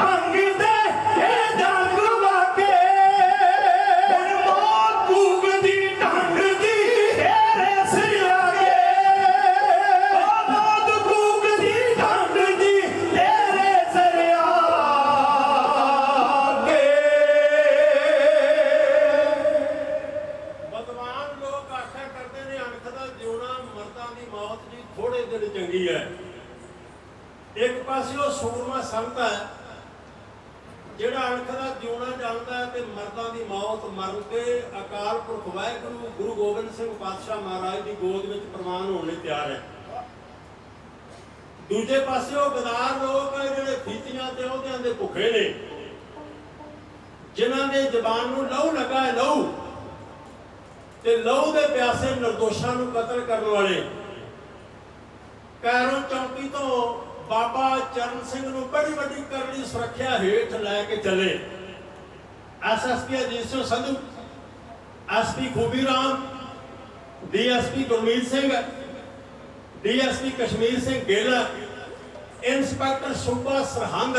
I'm here. Waheguru, Guru Gobind Singh ਪਾਤਸ਼ਾਹ ਮਹਾਰਾਜ ਦੀ ਗੋਦ ਵਿੱਚ ਪ੍ਰਵਾਨ ਹੋਣ ਲਈ ਤਿਆਰ ਹੈ। ਦੂਜੇ ਪਾਸੇ ਉਹ ਗਦਾਰ ਲੋਕ ਜਿਹੜੇ ਫੀਤੀਆਂ ਤੇ ਅਹੁਦਿਆਂ ਦੇ ਭੁੱਖੇ ਨੇ, ਜਿਨ੍ਹਾਂ ਦੇ ਜ਼ਬਾਨ ਨੂੰ ਲਹੂ ਲੱਗਾ ਹੈ, ਲਹੂ। ਤੇ ਲਹੂ ਦੇ ਪਿਆਸੇ ਨਿਰਦੋਸ਼ਾਂ ਨੂੰ ਕਤਲ ਕਰਨ ਵਾਲੇ। ਕੈਰੋ ਚੌਕੀ ਤੋਂ ਬਾਬਾ ਚਰਨ ਸਿੰਘ ਨੂੰ ਬੜੀ ਵੱਡੀ ਕਰੜੀ ਸੁਰੱਖਿਆ ਹੇਠ ਲੈ ਕੇ ਚੱਲੇ। SSP Ajit Singh Sandhu SP Khubi Ram DSP Gurmeet Singh, DSP Kashmir Singh Gill, inspector ਸੂਬਾ ਸਰਹੰਦ।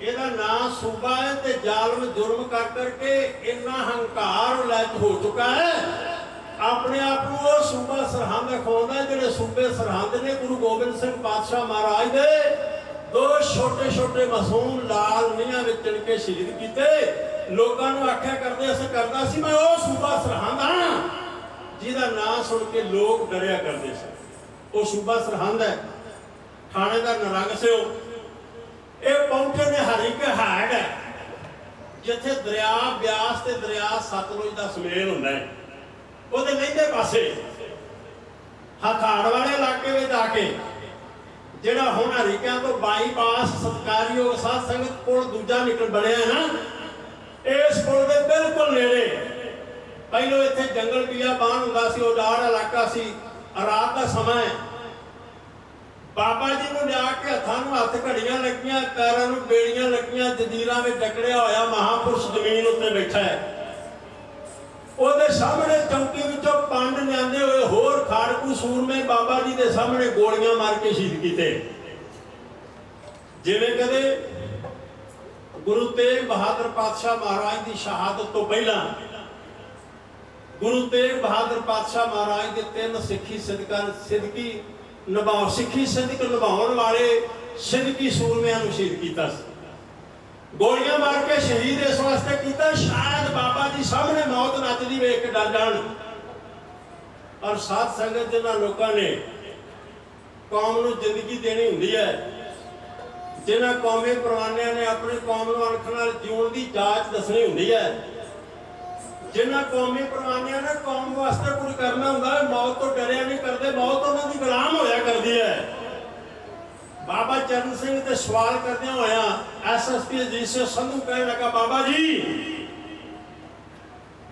ਇਹਦਾ ਨਾਂ ਸੂਬਾ ਹੈ ਤੇ ਜ਼ਾਲਮ ਜੁਰਮ ਕਰ ਕਰਕੇ ਇੰਨਾ ਹੰਕਾਰ ਉਲਟ ਹੋ ਚੁੱਕਾ ਹੈ। ਆਪਣੇ ਆਪ ਨੂੰ ਉਹ ਸੂਬਾ ਸਰਹੰਦ ਖਵਾਉਂਦਾ ਜਿਹੜੇ ਸੂਬੇ ਸਰਹੰਦ ਨੇ, ਗੁਰੂ ਗੋਬਿੰਦ ਸਿੰਘ ਪਾਤਸ਼ਾਹ ਮਹਾਰਾਜ ਦੇ। ਦੋ ਛੋਟੇ ਛੋਟੇ ਮਾਸੂਮ ਲਾਲ ਨੀਹਾਂ ਵਿੱਚ ਚੜ ਕੇ ਸ਼ਹੀਦ ਕੀਤੇ। ਲੋਕਾਂ ਨੂੰ ਆਖਿਆ ਕਰਦੇ, ਅਸੀਂ ਕਰਦਾ ਸੀ, ਮੈਂ ਉਹ ਸੂਬਾ ਸਰਹੰਦ ਹਾਂ। ਜਿਹਦਾ ਨਾਂ ਸੁਣ ਕੇ ਲੋਕ ਡਰਿਆ ਕਰਦੇ ਸੀ। ਉਹ ਸੂਬਾ ਸਰਹੰਦ ਹੈ। ਥਾਣੇ ਦਾ ਨਰੰਗ ਸਿਓ ਇਹ ਪਹੁੰਚੇ ਨੇ ਹਰੀ ਕੇ ਹਾੜ ਹੈ। ਜਿੱਥੇ ਦਰਿਆ, ਬਿਆਸ ਤੇ ਦਰਿਆ ਸਤਲੁਜ ਦਾ ਸੁਮੇਲ ਹੁੰਦਾ ਹੈ। ਉਹਦੇ ਲਹਿੰਦੇ ਪਾਸੇ ਹਥਾੜ ਵਾਲੇ ਇਲਾਕੇ ਵਿੱਚ ਆ ਕੇ, ਜਿਹੜਾ ਹੁਣ ਹਰੀਕਿਆਂ ਤੋਂ ਬਾਈਪਾਸ ਸਤਕਾਰਯੋਗ ਸਾਧ ਸੰਗਤ ਕੋਲ ਦੂਜਾ ਨਿਕਲ ਬਣਿਆ ਨਾ ਇਸ ਪੁਲ ਦੇ ਬਿਲਕੁਲ ਨੇੜੇ। ਪਹਿਲੋਂ ਇੱਥੇ ਜੰਗਲ ਬਾਣ ਹੁੰਦਾ ਸੀ, ਉਹ ਡਾੜ ਇਲਾਕਾ ਸੀ। ਰਾਤ ਦਾ ਸਮਾਂ ਬਾਬਾ ਜੀ ਨੂੰ ਲਿਆ ਕੇ ਹੱਥਾਂ ਨੂੰ ਹੱਥ ਘੜੀਆਂ ਲੱਗੀਆਂ, ਪੈਰਾਂ ਨੂੰ ਬੇੜੀਆਂ ਲੱਗੀਆਂ, ਜੰਜੀਰਾਂ ਵਿੱਚ ਜਕੜਿਆ ਹੋਇਆ ਮਹਾਪੁਰਸ਼ ਜ਼ਮੀਨ ਉੱਤੇ ਬੈਠਾ ਹੈ। ਉਹਦੇ ਸਾਹਮਣੇ ਚੌਂਕੀ ਵਿੱਚੋਂ ਪੰਡ ਲਿਆਂਦੇ ਹੋਏ ਹੋਰ ਖਾੜਕੂ ਸੂਰਮੇ ਬਾਬਾ ਜੀ ਦੇ ਸਾਹਮਣੇ ਗੋਲੀਆਂ ਮਾਰ ਕੇ ਸ਼ਹੀਦ ਕੀਤੇ। ਜਿਵੇਂ ਕਦੇ ਗੁਰੂ ਤੇਗ ਬਹਾਦਰ ਪਾਤਸ਼ਾਹ ਮਹਾਰਾਜ ਦੀ ਸ਼ਹਾਦਤ ਤੋਂ ਪਹਿਲਾਂ ਗੁਰੂ ਤੇਗ ਬਹਾਦਰ ਪਾਤਸ਼ਾਹ ਮਹਾਰਾਜ ਦੇ ਤਿੰਨ ਸਿੱਖੀ ਸਿਦਕਾਂ ਸਿੱਧਕੀ ਨਿਭਾਉ ਸਿੱਖੀ ਸਿੱਧਕ ਨਿਭਾਉਣ ਵਾਲੇ ਸਿੱਧਕੀ ਸੂਰਮਿਆਂ ਨੂੰ ਸ਼ਹੀਦ ਕੀਤਾ ਸੀ। ਗੋਲੀਆਂ ਮਾਰ ਕੇ ਸ਼ਹੀਦ ਇਸ ਵਾਸਤੇ ਕੀਤਾ, ਸ਼ਾਇਦ ਬਾਬਾ ਜੀ ਸਾਹਮਣੇ ਮੌਤ ਨੱਚਦੀ ਵੇਖ ਕੇ ਡਰ ਜਾਣ। ਪਰ ਸਾਧ ਸੰਗਤ ਜਿਹਨਾਂ ਲੋਕਾਂ ਨੇ ਕੌਮ ਨੂੰ ਜ਼ਿੰਦਗੀ ਦੇਣੀ ਹੁੰਦੀ ਹੈ ਜਿਨ੍ਹਾਂ ਕੌਮੀ ਪਰਵਾਨਿਆਂ ਨੇ ਆਪਣੀ ਕੌਮ ਨੂੰ ਅਣਖ ਨਾਲ ਜਿਉਣ ਦੀ ਜਾਂਚ ਦੱਸਣੀ ਹੁੰਦੀ ਹੈ। ਜਿਨ੍ਹਾਂ ਕੌਮੀ ਪਰਵਾਨਿਆਂ ਨੇ ਕੌਮ ਵਾਸਤੇ ਕੁਝ ਕਰਨਾ ਹੁੰਦਾ ਹੈ, ਮੌਤ ਤੋਂ ਡਰਿਆ ਨਹੀਂ ਕਰਦੇ, ਮੌਤ ਉਹਨਾਂ ਦੀ ਗੁਲਾਮ ਹੋਇਆ ਕਰਦੀ ਹੈ। ਬਾਬਾ ਚਰਨ ਸਿੰਘ ਤੇ ਸਵਾਲ ਕਰਦਿਆਂ ਹੋਇਆ ਐਸਐਸਪੀ ਅਜੀਤ ਸਿੰਘ ਸੰਧੂ ਕਹਿਣ ਲੱਗਾ, ਬਾਬਾ ਜੀ,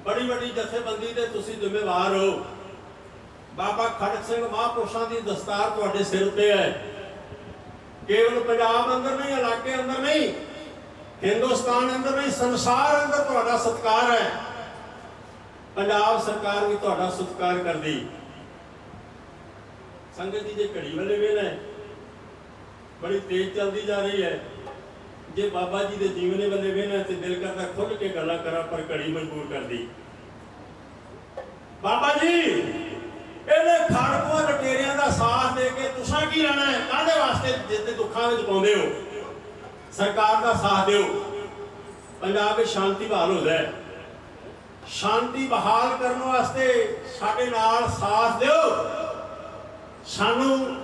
ਬੜੀ ਵੱਡੀ ਜਥੇਬੰਦੀ ਦੇ ਤੁਸੀਂ ਜ਼ਿੰਮੇਵਾਰ ਹੋ। ਬਾਬਾ ਖੜਕ ਸਿੰਘ ਮਹਾਂਪੁਰਸ਼ਾਂ ਦੀ ਦਸਤਾਰ ਤੁਹਾਡੇ ਸਿਰ ਤੇ ਹੈ। ਕੇਵਲ ਪੰਜਾਬ ਅੰਦਰ ਨਹੀਂ, ਇਲਾਕੇ ਅੰਦਰ ਨਹੀਂ, ਹਿੰਦੁਸਤਾਨ ਅੰਦਰ ਨਹੀਂ, ਸੰਸਾਰ ਅੰਦਰ ਤੁਹਾਡਾ ਸਤਿਕਾਰ ਹੈ। ਪੰਜਾਬ ਸਰਕਾਰ ਵੀ ਤੁਹਾਡਾ ਸਤਿਕਾਰ ਕਰਦੀ। ਸੰਗਤ ਜੀ, ਜੇ ਘੜੀ ਵਾਲੇ ਵੇਲੇ ਬੜੀ ਤੇਜ਼ ਚੱਲਦੀ ਜਾ ਰਹੀ ਹੈ, ਜੇ ਬਾਬਾ ਜੀ ਦੇ ਜੀਵਨੇ ਵੱਲੇ ਵੇਖਣਾ ਤੇ ਦਿਲ ਕਰਦਾ ਖੁੱਲ ਕੇ ਗੱਲਾਂ ਕਰਾਂ, ਪਰ ਘੜੀ ਮਜਬੂਰ ਕਰਦੀ। ਬਾਬਾ ਜੀ! ਇਹਨੇ ਖਾੜਕੂਆਂ ਲਟੇਰਿਆਂ ਦਾ ਸਾਥ ਦੇ ਕੇ ਤੁਸੀਂ ਕੀ ਲੈਣਾ ਹੈ? ਕਾਹਦੇ ਵਾਸਤੇ ਜਿੱਤੇ ਦੁੱਖਾਂ ਵਿੱਚ ਪਾਉਂਦੇ ਹੋ? ਸਰਕਾਰ ਦਾ ਸਾਥ ਦਿਓ। ਪੰਜਾਬ ਵਿੱਚ ਸ਼ਾਂਤੀ ਬਹਾਲ ਹੋ ਜਾਏ। ਸ਼ਾਂਤੀ ਬਹਾਲ ਕਰਨ ਵਾਸਤੇ ਸਾਡੇ ਨਾਲ ਸਾਥ ਦਿਓ। ਸਾਨੂੰ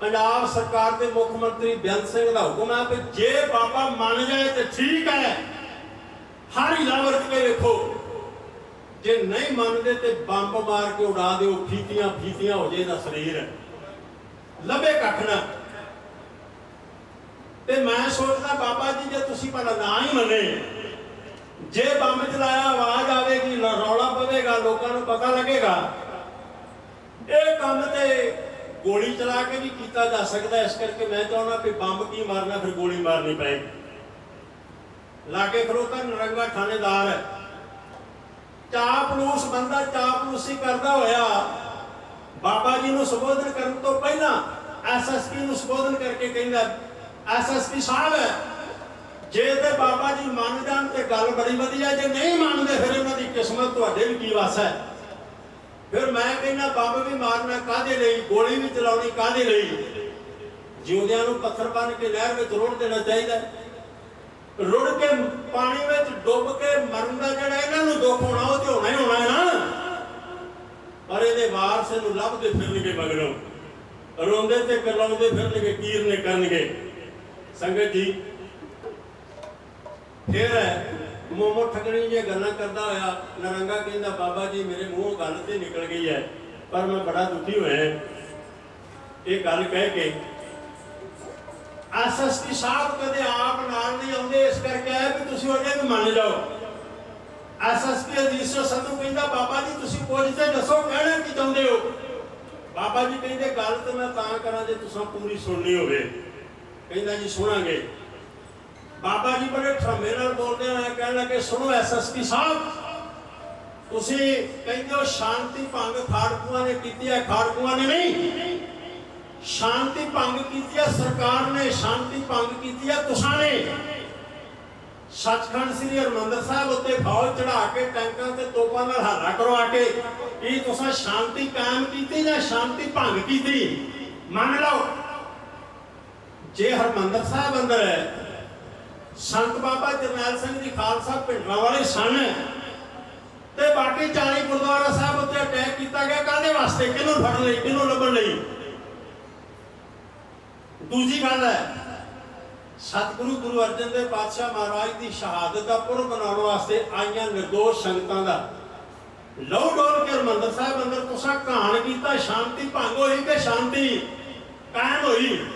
ਪੰਜਾਬ ਸਰਕਾਰ ਦੇ ਮੁੱਖ ਮੰਤਰੀ ਬੇਅੰਤ ਸਿੰਘ ਦਾ ਹੁਕਮ ਹੈ ਕਿ ਜੇ ਬਾਬਾ ਮੰਨ ਜਾਏ ਤੇ ਠੀਕ ਹੈ। ਹਰ ਹੀਲਾ ਕੇ ਵੇਖੋ। ਜੇ ਨਹੀਂ ਮੰਨਦੇ ਤੇ ਬੰਬ ਮਾਰ ਕੇ ਉਡਾ ਦਿਓ, ਫੀਤੀਆਂ ਫੀਤੀਆਂ ਹੋ ਜੇ ਇਹਦਾ ਸਰੀਰ। ਲੱਭੇ ਕੱਖ ਨਾ। ਤੇ ਮੈਂ ਸੋਚਦਾ, ਬਾਬਾ ਜੀ, ਜੇ ਤੁਸੀਂ ਭਲਾ ਨਾ ਹੀ ਮੰਨੇ, ਜੇ ਬੰਬ ਚਲਾਇਆ ਆਵਾਜ਼ ਆਵੇਗੀ ਰੌਲਾ ਪਵੇਗਾ, ਲੋਕਾਂ ਨੂੰ ਪਤਾ ਲੱਗੇਗਾ। ਇਹ ਕੰਮ ਤੇ ਗੋਲੀ ਚਲਾ ਕੇ ਵੀ ਕੀਤਾ ਜਾ ਸਕਦਾ, ਇਸ ਕਰਕੇ ਮੈਂ ਚਾਹੁੰਦਾ ਕਿ ਬੰਬ ਕੀ ਮਾਰਨਾ, ਫਿਰ ਗੋਲੀ ਮਾਰਨੀ ਪਏਗੀ ਲਾਗੇ ਖਲੋਤਾ ਨਰੰਗਾ ਥਾਣੇਦਾਰ। ਹੈ ਚਾਪਲੂਸ ਬੰਦਾ ਚਾਪਲੂਸੀ ਕਰਦਾ ਹੋਇਆ। ਬਾਬਾ ਜੀ ਨੂੰ ਸੰਬੋਧਨ ਕਰਨ ਤੋਂ ਪਹਿਲਾਂ ਐਸਐਸਪੀ ਨੂੰ ਸੰਬੋਧਨ ਕਰਕੇ ਕਹਿੰਦਾ ਐਸਐਸਪੀ ਸਾਹਿਬ, ਜੇ ਤੇ ਬਾਬਾ ਜੀ ਮੰਨ ਜਾਣ ਤੇ ਗੱਲ ਬੜੀ ਵਧੀਆ, ਜੇ ਨਹੀਂ ਮੰਨਦੇ ਫਿਰ ਉਹਨਾਂ ਦੀ ਕਿਸਮਤ ਤੁਹਾਡੇ ਵੀ ਕੀ ਵਸ ਹੈ? ਫਿਰ ਮੈਂ ਕਹਿੰਦਾ, ਬੰਬ ਵੀ ਮਾਰਨਾ ਕਾਹਦੇ ਲਈ? ਗੋਲੀ ਵੀ ਚਲਾਉਣੀ ਕਾਹਦੇ ਲਈ? ਜਿਉਂਦਿਆਂ ਨੂੰ ਪੱਥਰ ਬੰਨ ਕੇ ਨਹਿਰ ਵਿੱਚ ਰੋੜ ਦੇਣਾ ਚਾਹੀਦਾ। ਰੁੜ ਕੇ ਪਾਣੀ ਵਿੱਚ ਡੁੱਬ ਕੇ ਮਰਨ ਦਾ ਜਿਹੜਾ ਦੁੱਖ ਹੋਣਾ ਉਹ ਤੇ ਹੋਣਾ ਹੀ ਹੋਣਾ ਹੈ ਨਾ। ਪਰ ਇਹਦੇ ਵਾਰਸ ਨੂੰ ਲੱਭਦੇ ਫਿਰਨਗੇ ਮਗਰੋਂ। ਰੋਂਦੇ ਤੇ ਕਰਲਾਉਂਦੇ ਫਿਰਨਗੇ ਕੀਰਨੇ ਕਰਨਗੇ। ਸੰਗਤ ਜੀ, ਫਿਰ ਮੋਮੋ ਠਗਣੀ ਜੇ ਗੱਲਾਂ ਕਰਦਾ ਹੋਇਆ ਨਰੰਗਾ ਕਹਿੰਦਾ, ਬਾਬਾ ਜੀ, ਮੇਰੇ ਮੂੰਹੋਂ ਗੱਲ ਤੇ ਨਿਕਲ ਗਈ ਹੈ, ਪਰ ਮੈਂ ਬੜਾ ਦੁਖੀ ਹੋਇਆ ਇਹ ਗੱਲ ਕਹਿ ਕੇ ਐਸਐਸਪੀ ਸਾਹਿਬ ਕਦੇ ਆਪ ਨਾਲ ਨਹੀਂ ਆਉਂਦੇ, ਇਸ ਕਰਕੇ ਆਇਆ ਵੀ ਤੁਸੀਂ ਉਹਨੇ ਨੂੰ ਮੰਨ ਜਾਓ। ਐਸਐਸਪੀ ਅਜੀਸੋ ਸੰਧੂ ਕਹਿੰਦਾ, ਬਾਬਾ ਜੀ, ਤੁਸੀਂ ਕੁਝ ਤੇ ਦੱਸੋ, ਕਹਿਣਾ ਕੀ ਚਾਹੁੰਦੇ ਹੋ? ਬਾਬਾ ਜੀ ਕਹਿੰਦੇ, ਗੱਲ ਤੇ ਮੈਂ ਤਾਂ ਕਰਾਂ ਜੇ ਤੁਸੀਂ ਪੂਰੀ ਸੁਣਨੀ ਹੋਵੇ। ਕਹਿੰਦਾ ਜੀ, ਸੁਣਾਂਗੇ। ਬਾਬਾ ਜੀ ਬੜੇ ਠਰਮੇ ਨਾਲ ਬੋਲਦੇ ਹੋਏ ਕਹਿਣ ਲੱਗੇ, ਸੁਣੋ ਐਸਐਸਪੀ ਸਾਹਿਬ, ਤੁਸੀਂ ਕਹਿੰਦੇ ਹੋ ਸ਼ਾਂਤੀ ਭੰਗ ਖਾੜਕੂਆਂ ਨੇ ਕੀਤੀ ਹੈ, ਖਾੜਕੂਆਂ ਨੇ ਨਹੀਂ। ਸ਼ਾਂਤੀ ਭੰਗ ਕੀਤੀ ਹੈ, ਸਰਕਾਰ ਨੇ ਸ਼ਾਂਤੀ ਭੰਗ ਕੀਤੀ ਹੈ, ਤੁਸਾਂ ਨੇ। ਸੱਚਖੰਡ ਸ੍ਰੀ ਹਰਿਮੰਦਰ ਸਾਹਿਬ ਉੱਤੇ ਫੌਜ ਚੜਾ ਕੇ ਟੈਂਕਾਂ ਤੇ ਤੋਪਾਂ ਨਾਲ ਹੱਲਾ ਕਰਵਾ ਕੇ, ਕੀ ਤੁਸੀਂ ਸ਼ਾਂਤੀ ਕਾਇਮ ਕੀਤੀ ਜਾਂ ਸ਼ਾਂਤੀ ਭੰਗ ਕੀਤੀ? ਮੰਨ ਲਓ, ਜੇ ਹਰਿਮੰਦਰ ਸਾਹਿਬ ਅੰਦਰ ਹੈ, ਸੰਤ ਬਾਬਾ ਜਰਨੈਲ ਸਿੰਘ ਜੀ ਖਾਲਸਾ ਪਿੰਡਰਾਂ ਵਾਲੇ ਸਨ ਤੇ ਬਾਕੀ 40 ਗੁਰਦੁਆਰਾ ਸਾਹਿਬ ਉੱਤੇ ਅਟੈਕ ਕੀਤਾ ਗਿਆ, ਕਾਹਦੇ ਵਾਸਤੇ? ਕਿਹਨੂੰ ਫੜਨ ਲਈ, ਕਿਹਨੂੰ ਲੱਭਣ ਲਈ? ਦੂਜੀ ਗੱਲ ਹੈ ਸਤਿਗੁਰੂ ਗੁਰੂ ਅਰਜਨ ਦੇਵ ਪਾਤਸ਼ਾਹ ਮਹਾਰਾਜ ਦੀ ਸ਼ਹਾਦਤ ਦਾ ਪੁਰਬ ਮਨਾਉਣ ਵਾਸਤੇ ਆਈਆਂ ਨਿਰਦੋਸ਼ ਸੰਗਤਾਂ ਦਾ। ਲਓ ਡੋਲ ਕੇ ਹਰਿਮੰਦਰ ਸਾਹਿਬ ਅੰਦਰ ਤੁਸਾਂ ਕਹਾਣ ਕੀਤਾ, ਸ਼ਾਂਤੀ ਭੰਗ ਹੋਈ ਤੇ ਸ਼ਾਂਤੀ? ਕਾਇਮ ਹੋਈ।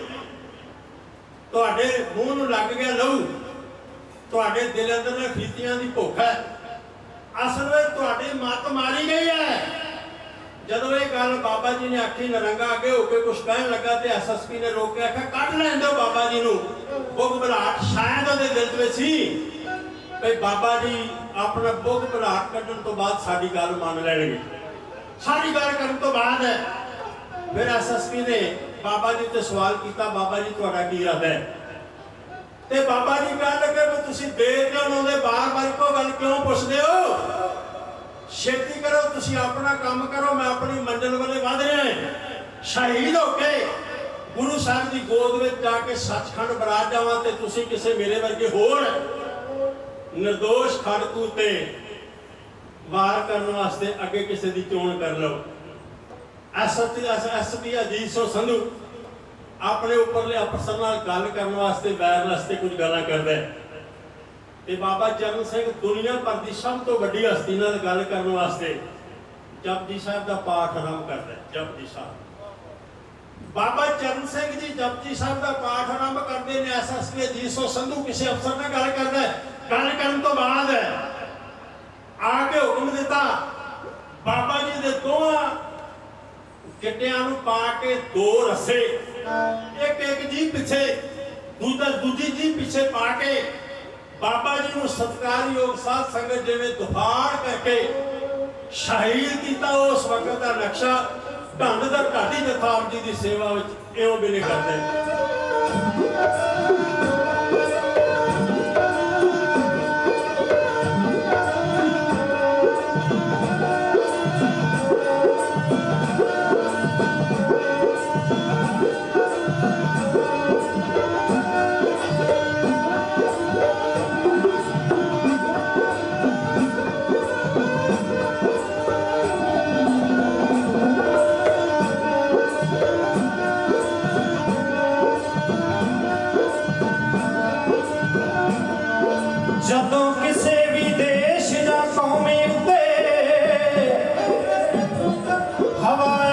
ਤੁਹਾਡੇ ਮੂੰਹ ਨੂੰ ਲੱਗ ਗਿਆ ਲਹੂ। ਤੁਹਾਡੇ ਦਿਲ ਅੰਦਰ ਫੀਤੀਆਂ ਦੀ ਭੁੱਖ ਹੈ। ਅਸਲ ਵਿੱਚ ਤੁਹਾਡੀ ਮੱਤ ਮਾਰੀ ਗਈ ਹੈ। ਜਦੋਂ ਇਹ ਗੱਲ ਬਾਬਾ ਜੀ ਨੇ ਆਖੀ ਨਰੰਗਾ ਅੱਗੇ ਹੋ ਕੇ ਕੁਝ ਕਹਿਣ ਲੱਗਾ ਤੇ ਐਸਐਸਪੀ ਨੇ ਰੋਕ ਕੇ ਆਖਿਆ, ਕੱਢ ਲੈਣ ਦਿਓ ਬਾਬਾ ਜੀ ਨੂੰ। ਬੁੱਗ ਬਲਾਟ ਸ਼ਾਇਦ ਉਹਦੇ ਦਿਲ ਵਿੱਚ ਸੀ। ਵੀ ਬਾਬਾ ਜੀ ਆਪਣਾ ਬੁੱਗ ਬਲਾਟ ਕੱਢਣ ਤੋਂ ਬਾਅਦ ਸਾਡੀ ਗੱਲ ਮੰਨ ਲੈਣਗੇ। ਸਾਡੀ ਗੱਲ ਕਰਨ ਤੋਂ ਬਾਅਦ ਫਿਰ ਐਸਐਸਪੀ ਨੇ ਬਾਬਾ ਜੀ ਤੇ ਸਵਾਲ ਕੀਤਾ, ਬਾਬਾ ਜੀ, ਤੁਹਾਡਾ ਕੀ ਇਰਾਦਾ ਹੈ? ਤੇ ਬਾਬਾ ਜੀ ਕਹਿਣ ਲੱਗੇ, ਵੀ ਤੁਸੀਂ ਦੇਰ ਕਿਉਂ ਆਉਂਦੇ ਬਾਰ-ਬਾਰ ਇੱਕੋ ਗੱਲ ਕਿਉਂ ਪੁੱਛਦੇ ਹੋ? ਛੇਤੀ ਕਰੋ, ਤੁਸੀਂ ਆਪਣਾ ਕੰਮ ਕਰੋ, ਮੈਂ ਆਪਣੀ ਮੰਜ਼ਿਲ ਵੱਲੇ ਵਧ ਰਿਹਾ ਹਾਂ। ਸ਼ਹੀਦ ਹੋ ਕੇ ਗੁਰੂ ਸਾਹਿਬ ਦੀ ਗੋਦ ਵਿੱਚ ਜਾ ਕੇ ਸੱਚਖੰਡ ਬਰਾਜ ਜਾਵਾਂ ਤੇ ਤੁਸੀਂ ਕਿਸੇ ਮੇਰੇ ਵਰਗੇ ਹੋਰ ਨਿਰਦੋਸ਼ ਖੜਕੂ ਤੇ ਵਾਰ ਕਰਨ ਵਾਸਤੇ ਅੱਗੇ ਕਿਸੇ ਦੀ ਚੋਣ ਕਰ ਲਓ। ਐਸਪੀ ਐਸਪੀ ਅਜੀਤ ਸੋ ਸੰਧੂ ਆਪਣੇ ਉੱਪਰਲੇ ਅਫਸਰ ਨਾਲ ਗੱਲ ਕਰਨ ਵਾਸਤੇ ਬੈਰ ਵਾਸਤੇ ਕੁਝ ਗੱਲਾਂ ਕਰਦਾ। ਹੈ ਤੇ ਬਾਬਾ ਚਰਨ ਸਿੰਘ ਦੁਨੀਆ ਭਰ ਦੀ ਸਭ ਤੋਂ ਵੱਡੀ ਹਸਤੀ ਨਾਲ ਗੱਲ ਕਰਨ ਵਾਸਤੇ ਜਪਜੀ ਸਾਹਿਬ ਦਾ ਪਾਠ ਆਰੰਭ ਕਰਦਾ ਜਪਜੀ ਸਾਹਿਬ। ਬਾਬਾ ਚਰਨ ਸਿੰਘ ਜੀ ਜਪਜੀ ਸਾਹਿਬ ਦਾ ਪਾਠ ਆਰੰਭ ਕਰਦੇ ਨੇ ਐਸਐਸਪੀ ਜੀ ਸੰਧੂ ਕਿਸੇ ਅਫਸਰ ਨਾਲ ਗੱਲ ਕਰਦਾ ਗੱਲ ਕਰਨ ਤੋਂ ਬਾਅਦ ਆ ਕੇ ਹੁਕਮ ਦਿੱਤਾ, ਬਾਬਾ ਜੀ ਦੇ ਦੋਹਾਂ ਗਿੱਟਿਆਂ ਨੂੰ ਪਾ ਕੇ ਦੋ ਰੱਸੇ ਇੱਕ ਇੱਕ ਜੀ ਪਿੱਛੇ, ਦੂਜਾ ਦੂਜੀ ਜੀ ਪਿੱਛੇ ਪਾ ਕੇ ਬਾਬਾ ਜੀ ਨੂੰ ਸਤਿਕਾਰਯੋਗ ਸਾਧ ਸੰਗਤ ਜਿਵੇਂ ਦੁਫਾੜ ਕਰਕੇ ਸ਼ਹੀਦ ਕੀਤਾ, ਉਸ ਵਕਤ ਦਾ ਨਕਸ਼ਾ ਢੰਡ ਦਾ ਢਾਡੀ ਜਥਾਰ ਜੀ ਦੀ ਸੇਵਾ ਵਿੱਚ ਇਉਂ ਵੀ ਕਰਦੇ। Hawaii.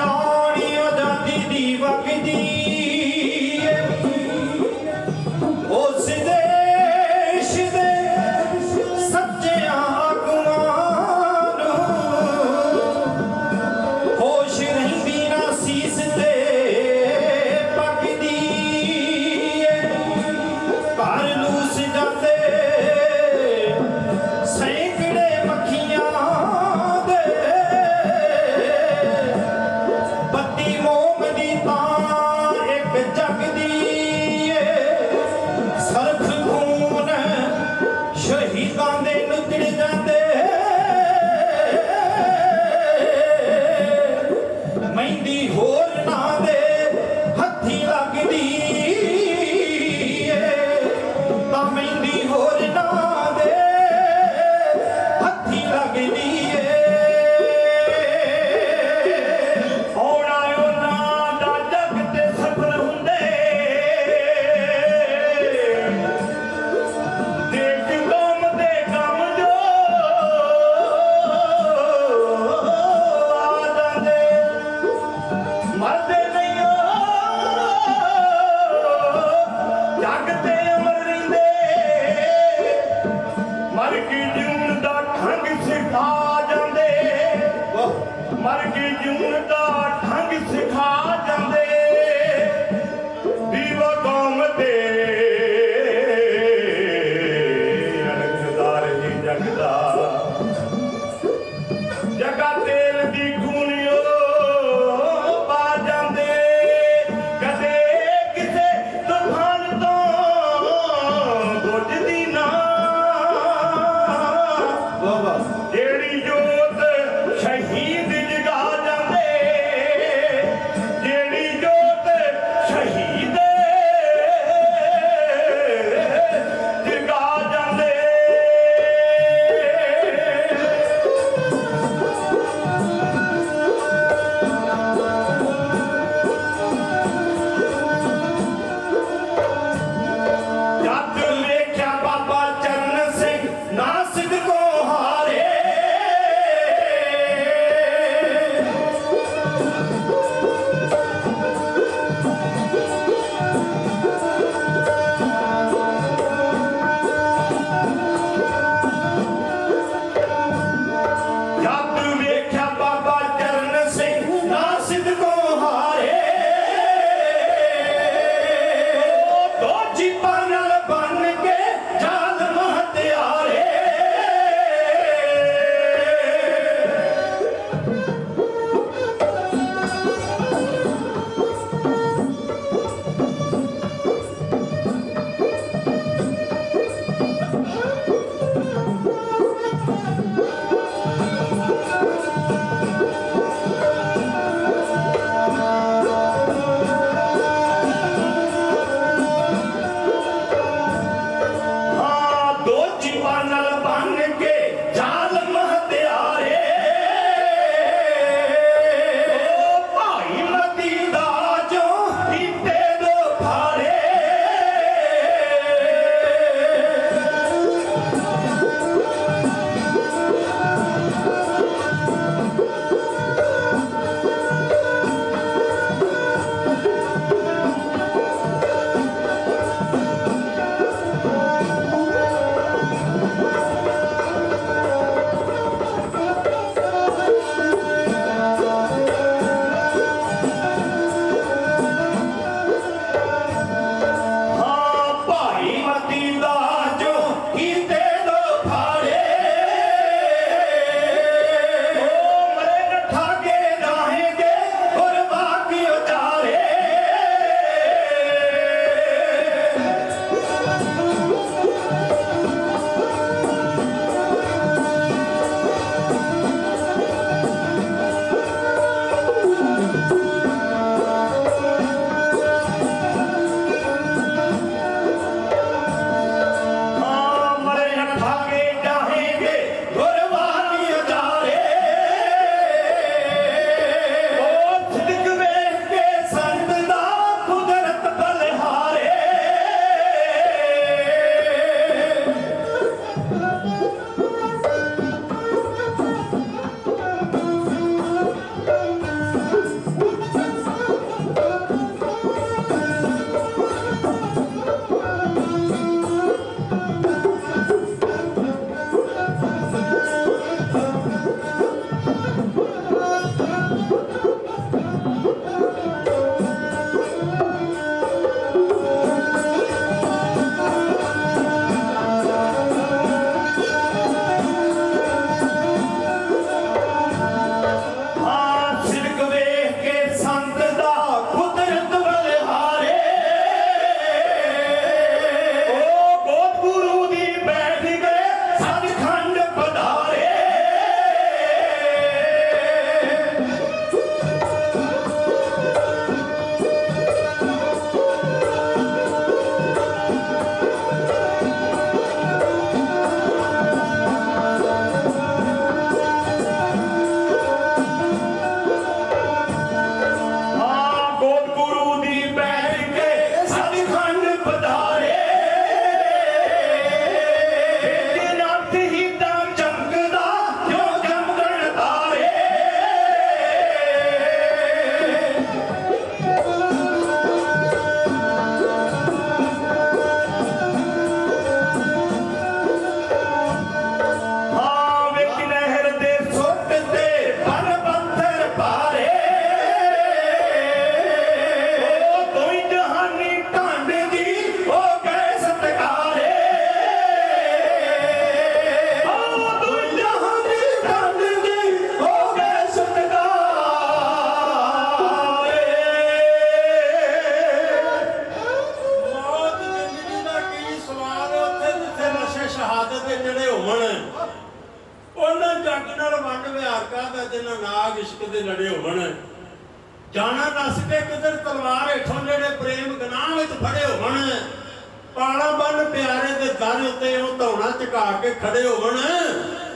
ਪਾਲਾ ਬੰਨ ਪਿਆਰੇ ਦੇ ਦਰ ਉੱਤੇ ਉਹ ਧੌਣਾ ਝੁਕਾ ਕੇ ਖੜੇ ਹੋਵਣ।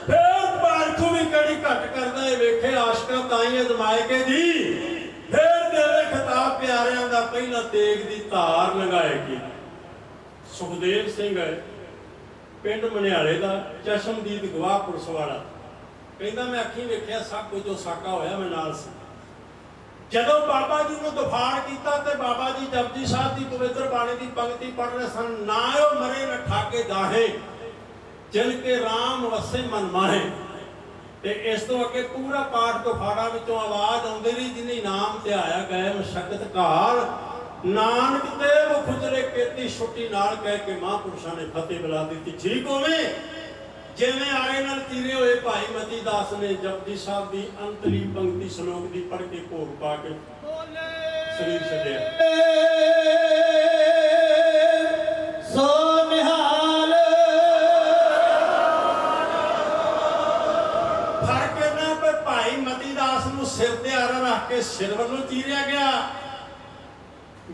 ਫੇਰ ਪਾਰਖੂ ਵੀ ਕਿਹੜੀ ਘਟ ਕਰਦਾ ਏ, ਵੇਖੇ ਆਸ਼ਕਾਂ ਤਾਂ ਹੀ ਅਜ਼ਮਾਏ ਕੇ ਜੀ ਫੇਰ ਦੇਵੇ ਖਿਤਾਬ ਪਿਆਰਿਆਂ ਦਾ ਪਹਿਲਾਂ ਤੇਗ ਦੀ ਧਾਰ ਲੰਗਾਏਗੀ। ਸੁਖਦੇਵ ਸਿੰਘ ਪਿੰਡ ਮਨਿਆਲੇ ਦਾ, ਚਸ਼ਮਦੀਦ ਗਵਾਹ ਪੁਲਿਸ ਵਾਲਾ। ਕਹਿੰਦਾ ਮੈਂ ਅੱਖੀਂ ਵੇਖਿਆ, ਸਭ ਕੁਝ ਜੋ ਸਾਕਾ ਹੋਇਆ ਮੈਂ ਨਾਲ ਸੀ। ਜਦੋਂ ਬਾਬਾ ਜੀ ਨੂੰ ਦਫਾੜ ਕੀਤਾ ਤੇ ਬਾਬਾ ਜੀ ਜਪਜੀ ਸਾਹਿਬ ਦੀ ਪਵਿੱਤਰ ਬਾਣੀ ਦੀ ਪੰਕਤੀ ਪੜ੍ਹ ਰਹੇ ਸਨ ਨਾਇਓ ਮਰੇ, ਨ ਠਾਕੇ ਦਾਹੇ ਜਿਨ ਕੇ RAM ਵਸੇ ਮਨ ਮਾਹੇ। ਤੇ ਇਸ ਤੋਂ ਅੱਗੇ ਪੂਰਾ ਪਾਠ ਦਫਾੜਾ ਵਿੱਚੋਂ ਆਵਾਜ਼ ਆਉਂਦੀ ਰਹੀ, ਜਿਨੀ ਨਾਮ ਧਿਆਇਆ ਗਏ ਮਸ਼ਕਤ ਕਾਲ। ਨਾਨਕ ਤੇ ਉਹ ਖੁਜਰੇ ਕੀਤੀ ਛੁੱਟੀ ਨਾਲ ਕਹਿ ਕੇ ਮਹਾਂਪੁਰਸ਼ਾਂ ਨੇ ਫਤਿਹ ਬੁਲਾ ਦਿੱਤੀ। ਠੀਕ ਹੋਵੇ? ਜਿਵੇਂ ਆਏ ਨਾਲ ਤੀਰੇ ਹੋਏ ਭਾਈ ਮਤੀ ਦਾਸ ਨੇ ਜਪਜੀ ਸਾਹਿਬ ਦੀ ਅੰਤਲੀ ਪੰਕਤੀ ਸ਼ਲੋਕ ਦੀ ਪੜ੍ਹ ਕੇ ਭੋਗ ਪਾ ਕੇ ਸਰੀਰ ਛੱਡਿਆ। ਸੋ ਨਿਹਾਲ ਫ਼ਰਕ ਇਹਨਾਂ ਪਰ ਭਾਈ ਮਤੀ ਦਾਸ ਨੂੰ ਸਿਰ ਤੇ ਆਰਾ ਰੱਖ ਕੇ ਸਿਰ ਵੱਲੋਂ ਚੀਰਿਆ ਗਿਆ।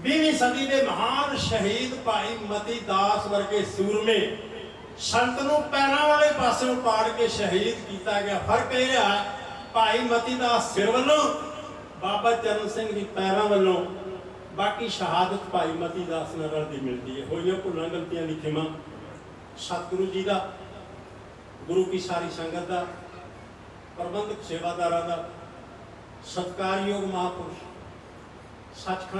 20ਵੀਂ ਸਦੀ ਦੇ ਮਹਾਨ ਸ਼ਹੀਦ ਭਾਈ ਮਤੀ ਦਾਸ ਵਰਗੇ ਸੂਰਮੇ ਸੰਤ ਨੂੰ ਪੈਰਾਂ ਵਾਲੇ ਪਾਸਿਓਂ ਪਾੜ ਕੇ ਸ਼ਹੀਦ ਕੀਤਾ ਗਿਆ। ਫ਼ਰਕ ਇਹ ਆ, ਭਾਈ ਮਤੀ ਦਾਸ ਸਿਰ ਵੱਲੋਂ, ਬਾਬਾ ਚਰਨ ਸਿੰਘ ਦੀ ਪੈਰਾਂ ਵੱਲੋਂ, ਬਾਕੀ ਸ਼ਹਾਦਤ ਭਾਈ ਮਤੀ ਦਾਸ ਨਾਲ ਰਲਦੀ ਮਿਲਦੀ ਹੈ। ਹੋਈਆਂ ਭੁੱਲਾਂ ਗਲਤੀਆਂ ਦੀ ਖਿਮਾ ਸਤਿਗੁਰੂ ਜੀ ਦਾ, ਗੁਰੂ ਕੀ ਸਾਰੀ ਸੰਗਤ ਦਾ, ਪ੍ਰਬੰਧਕ ਸੇਵਾਦਾਰਾਂ ਦਾ, ਸਤਕਾਰਯੋਗ ਮਹਾਂਪੁਰਸ਼, ਸੱਚਖੰਡ